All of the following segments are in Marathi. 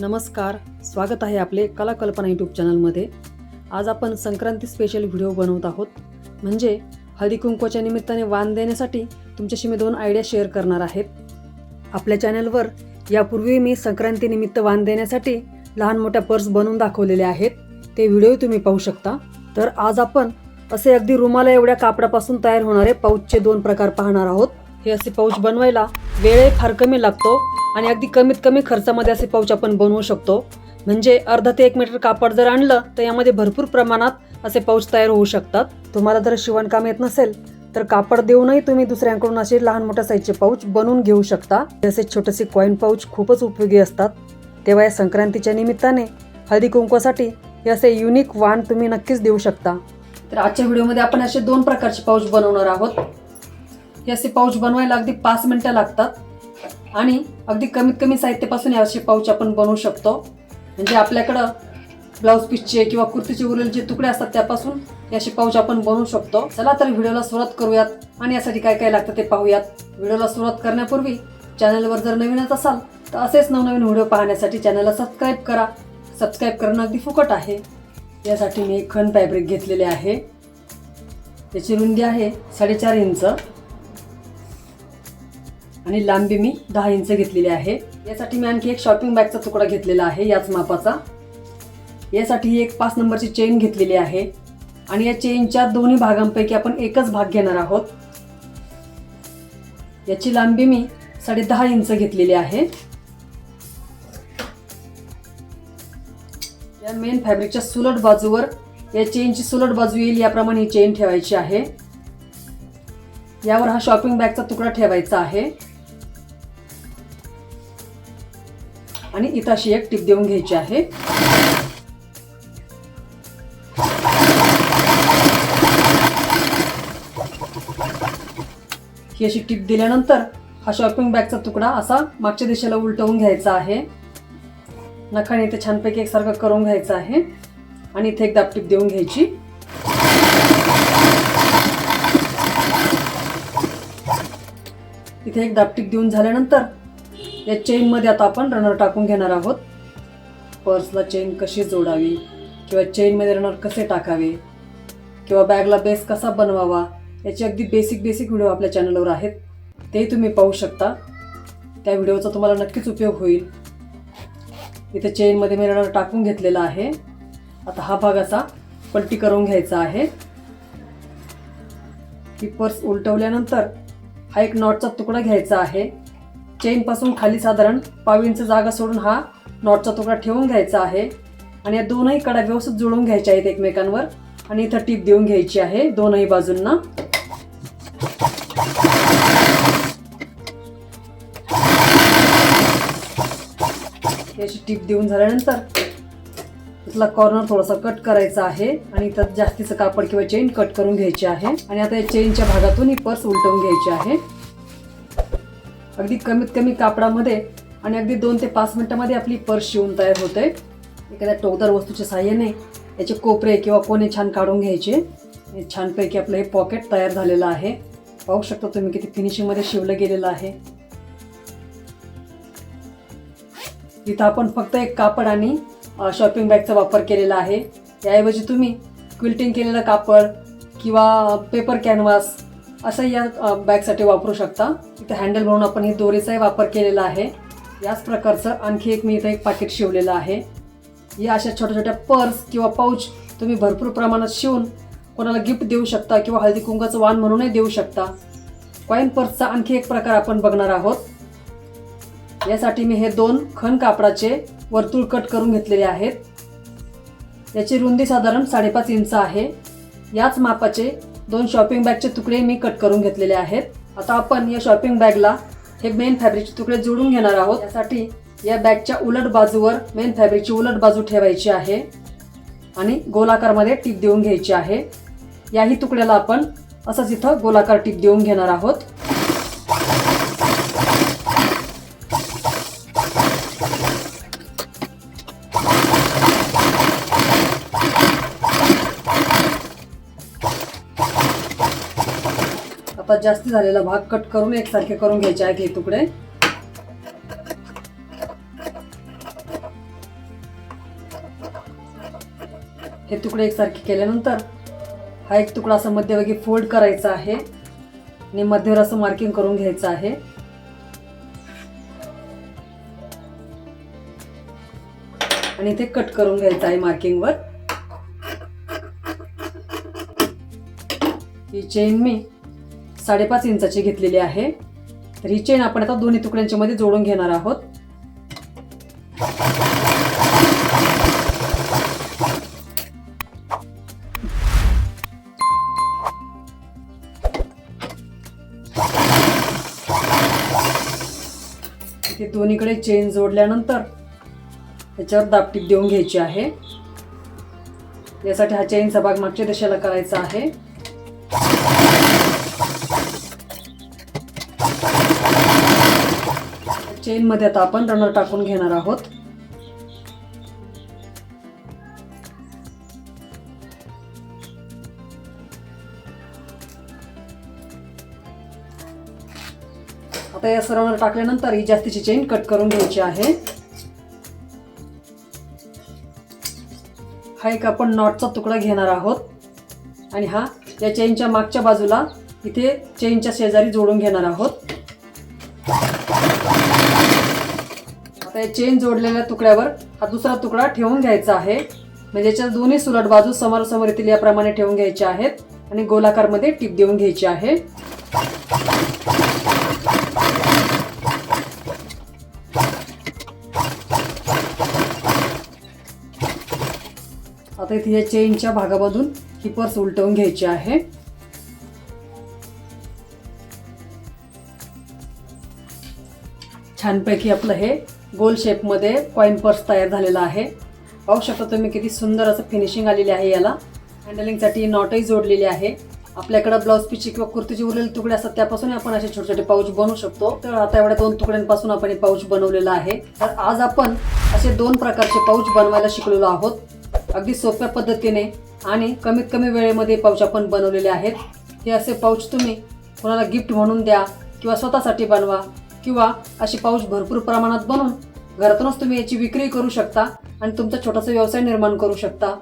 नमस्कार स्वागत आहे आपले कला कल्पना यूट्यूब चॅनलमध्ये. आज आपण संक्रांती स्पेशल व्हिडिओ बनवत आहोत. म्हणजे हळदी कुंकवाच्या निमित्ताने वाण देण्यासाठी तुमच्याशी मी दोन आयडिया शेअर करणार आहेत आपल्या चॅनलवर यापूर्वी मी संक्रांतीनिमित्त वाण देण्यासाठी लहान मोठ्या पर्स बनवून दाखवलेले आहेत. ते व्हिडिओ तुम्ही पाहू शकता. तर आज आपण असे अगदी रुमाला एवढ्या कापडापासून तयार होणारे पाऊचचे दोन प्रकार पाहणार आहोत. हे असे पाऊच बनवायला वेळ फार कमी लागतो. आणि अगदी कमीत कमी खर्चामध्ये असे पाऊच आपण बनवू शकतो. म्हणजे अर्धा ते एक मीटर कापड जर आणलं तर यामध्ये भरपूर प्रमाणात असे पाऊच तयार होऊ शकतात. तुम्हाला जर शिवणकाम येत नसेल तर कापड देऊनही तुम्ही दुसऱ्यांकडून असे लहान मोठ्या साईजचे पाऊच बनवून घेऊ शकता. जसे छोटेसे कॉईन पाऊच खूपच उपयोगी असतात. तेव्हा या संक्रांतीच्या निमित्ताने हळदी कुंकवासाठी हे असे युनिक वाण तुम्ही नक्कीच देऊ शकता. तर आजच्या व्हिडिओमध्ये आपण असे दोन प्रकारचे पाऊच बनवणार आहोत. हे असे पाऊच बनवायला अगदी पाच मिनिटं लागतात. आणि अगदी कमीत कमी साहित्यापासून असे पाऊच आपण बनवू शकतो. म्हणजे आपल्याकडं ब्लाऊज पीसचे किंवा कुर्तीचे उरलेले जे तुकडे असतात त्यापासून हे असे पाऊच आपण बनवू शकतो. चला तर व्हिडिओला सुरुवात करूयात आणि यासाठी काय काय लागतं ते पाहूयात. व्हिडिओला सुरुवात करण्यापूर्वी चॅनलवर जर नवीनच असाल तर असेच नवनवीन व्हिडिओ पाहण्यासाठी चॅनलला सबस्क्राईब करा. सबस्क्राईब करणं अगदी फुकट आहे. यासाठी मी खन खण फॅब्रिक घेतलेले आहे. त्याची रुंदी आहे साडेचार इंच. आणि लांबी मी दहा इंच घेतलेली आहे. यासाठी मी आणखी एक शॉपिंग बॅगचा तुकडा घेतलेला आहे याच मापाचा. यासाठी एक पाच नंबरची चेन घेतलेली आहे. आणि या चेनच्या दोन्ही भागांपैकी आपण एकच भाग घेणार आहोत. याची लांबी मी साडे दहा इंच घेतलेली आहे. या मेन फॅब्रिकच्या सुलट बाजूवर या चेनची सुलट बाजू येईल याप्रमाणे ही चेन ठेवायची आहे. यावर हा शॉपिंग बॅगचा तुकडा ठेवायचा आहे. आणि इथं अशी एक टीप देऊन घ्यायची आहे. ही अशी टीप दिल्यानंतर हा शॉपिंग बॅगचा तुकडा असा मागच्या दिशेला उलटवून घ्यायचा आहे. नखाने इथे छानपैकी एकसारखं करून घ्यायचं आहे. आणि इथे एक दापटीप देऊन घ्यायची. इथे एक दापटीप देऊन झाल्यानंतर या चेनमध्ये आता आपण रनर टाकून घेणार आहोत. पर्सला चेन कशी जोडावी? किंवा चेनमध्ये रनर कसे टाकावे? किंवा बॅगला बेस कसा बनवावा? याचे अगदी बेसिक बेसिक व्हिडिओ आपल्या चॅनलवर आहेत. ते तुम्ही पाहू शकता. त्या व्हिडिओचा तुम्हाला नक्कीच उपयोग होईल. इथे चेनमध्ये मी रनर टाकून घेतलेला आहे. आता हा भाग असा पलटी करून घ्यायचा आहे. ही पर्स उलटवल्यानंतर हा एक नॉटचा तुकडा घ्यायचा आहे. चेनपासून खाली साधारण पावींचं जागा सोडून हा नॉटचा तुकडा ठेवून घ्यायचा आहे. आणि या दोनही कडा व्यवस्थित जुळून घ्यायच्या आहेत एकमेकांवर. आणि इथं टीप देऊन घ्यायची आहे दोनही बाजूंना. याची अशी टीप देऊन झाल्यानंतर इथला कॉर्नर थोडासा कट करायचा आहे. आणि इथं जास्तीचं कापड किंवा चेन कट करून घ्यायची आहे. आणि आता या चेनच्या भागातून ही पर्स उलटवून घ्यायची आहे. अगदी कमीत कमी कापडामध्ये आणि अगदी दोन ते पाच मिनिटामध्ये आपली पर्स शिवून तयार होते एखाद्या टोकदार वस्तूच्या साह्याने याचे कोपरे किंवा कोणे छान काढून घ्यायचे. छानपैकी आपलं हे पॉकेट तयार झालेलं आहे. पाहू शकता तुम्ही किती फिनिशिंगमध्ये शिवलं गेलेलं आहे. इथं आपण फक्त एक कापड आणि शॉपिंग बॅगचा वापर केलेला आहे. याऐवजी तुम्ही क्विल्टिंग केलेलं कापड किंवा पेपर कॅनव्हास असं या बॅगसाठी वापरू शकता. इथं हँडल म्हणून आपण ही दोरीचाही वापर केलेला आहे. याच प्रकारचं आणखी एक मी इथं एक पाकिट शिवलेलं आहे. या अशा छोट्या छोट्या पर्स किंवा पाऊच तुम्ही भरपूर प्रमाणात शिवून कोणाला गिफ्ट देऊ शकता किंवा हळदी कुंकाचं वाण म्हणूनही देऊ शकता. कॉईन पर्सचा आणखी एक प्रकार आपण बघणार आहोत. यासाठी मी हे दोन खण कापडाचे वर्तुळ कट करून घेतलेले आहेत. याची रुंदी साधारण साडेपाच इंच आहे. याच मापाचे दोन शॉपिंग बॅगचे तुकडे मी कट करून घेतलेले आहेत. आता आपण या शॉपिंग बॅगला हे मेन फॅब्रिकचे तुकडे जोडून घेणार आहोत. त्यासाठी या बॅगच्या उलट बाजूवर मेन फॅब्रिकची उलट बाजू ठेवायची आहे आणि गोलाकारमध्ये टीप देऊन घ्यायची आहे. याही तुकड्याला आपण असंच इथं गोलाकार टीप देऊन घेणार आहोत. आता जास्त झालेला भाग कट करून एकसारखे करून घ्यायचे आहेत हे तुकडे. हे तुकडे एकसारखे केल्यानंतर हा एक तुकडा असा मध्यभागी फोल्ड करायचा आहे आणि मध्यवर असं मार्किंग करून घ्यायचं आहे. आणि ते कट करून घ्यायचं आहे मार्किंगवर. ही चेन मी साडेपाच इंचाची घेतलेली आहे. तर ही चेन आपण आता दोन्ही तुकड्यांच्या मध्ये जोडून घेणार आहोत. ते दोन्हीकडे चेन जोडल्यानंतर त्याच्यावर दापटीप देऊन घ्यायची आहे. यासाठी हा चेनचा भाग मागच्या दिशेला करायचा आहे. चेन मध्ये आता आपण रनर टाकून घेणार आहोत. आता या रनर टाकल्यानंतर ही जास्तीची चेन कट करून घ्यायची आहे. हा एक आपण नॉटचा तुकडा घेणार आहोत. आणि हा या चेनच्या मागच्या बाजूला इथे चेनच्या शेजारी जोडून घेणार आहोत. आता या चेन जोडलेल्या तुकड्यावर हा दुसरा तुकडा ठेवून घ्यायचा आहे. म्हणजे याच्या दोन्ही सुलट बाजू समोर येतील याप्रमाणे ठेवून घ्यायचे आहेत आणि गोलाकारमध्ये टीप देऊन घ्यायची आहे. आता इथे या चेनच्या भागामधून ही पर्स उलटवून घ्यायची आहे. छानपैकी आपलं हे गोल शेपमध्ये कॉईन पर्स तयार झालेला आहे. पाहू शकता तुम्ही किती सुंदर असं फिनिशिंग आलेली आहे याला. हँडलिंगसाठी नॉटही जोडलेली आहे. आपल्याकडे ब्लाऊज पीसची किंवा कुर्तीचे उरलेले तुकडे असतात त्यापासून आपण असे छोटे छोटे पाऊच बनवू शकतो. तर आता एवढ्या दोन तुकड्यांपासून आपण हे पाऊच बनवलेलं आहे. तर आज आपण असे दोन प्रकारचे पाऊच बनवायला शिकलेलो आहोत. अगदी सोप्या पद्धतीने आणि कमीत कमी वेळेमध्ये पाऊच आपण बनवलेले आहेत. हे असे पाऊच तुम्ही कोणाला गिफ्ट म्हणून द्या किंवा स्वतःसाठी बनवा. किंवा अशी पाऊच भरपूर प्रमाणात बनवून घरातूनच तुम्ही याची विक्री करू शकता आणि तुमचा छोटासा व्यवसाय निर्माण करू शकता.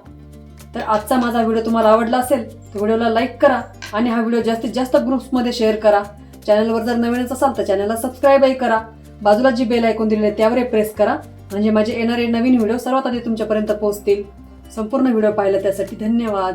तर आजचा माझा व्हिडिओ तुम्हाला आवडला असेल तर व्हिडिओला लाईक करा आणि हा व्हिडिओ जास्तीत जास्त ग्रुप्समध्ये शेअर करा. चॅनलवर जर नवीनच असाल तर चॅनलला सबस्क्राईबही करा. बाजूला जी बेल ऐकून दिलेली आहे त्यावरही प्रेस करा. म्हणजे माझे येणारे नवीन व्हिडिओ सर्वात आधी तुमच्यापर्यंत पोहोचतील. संपूर्ण व्हिडिओ पाहिला त्यासाठी धन्यवाद.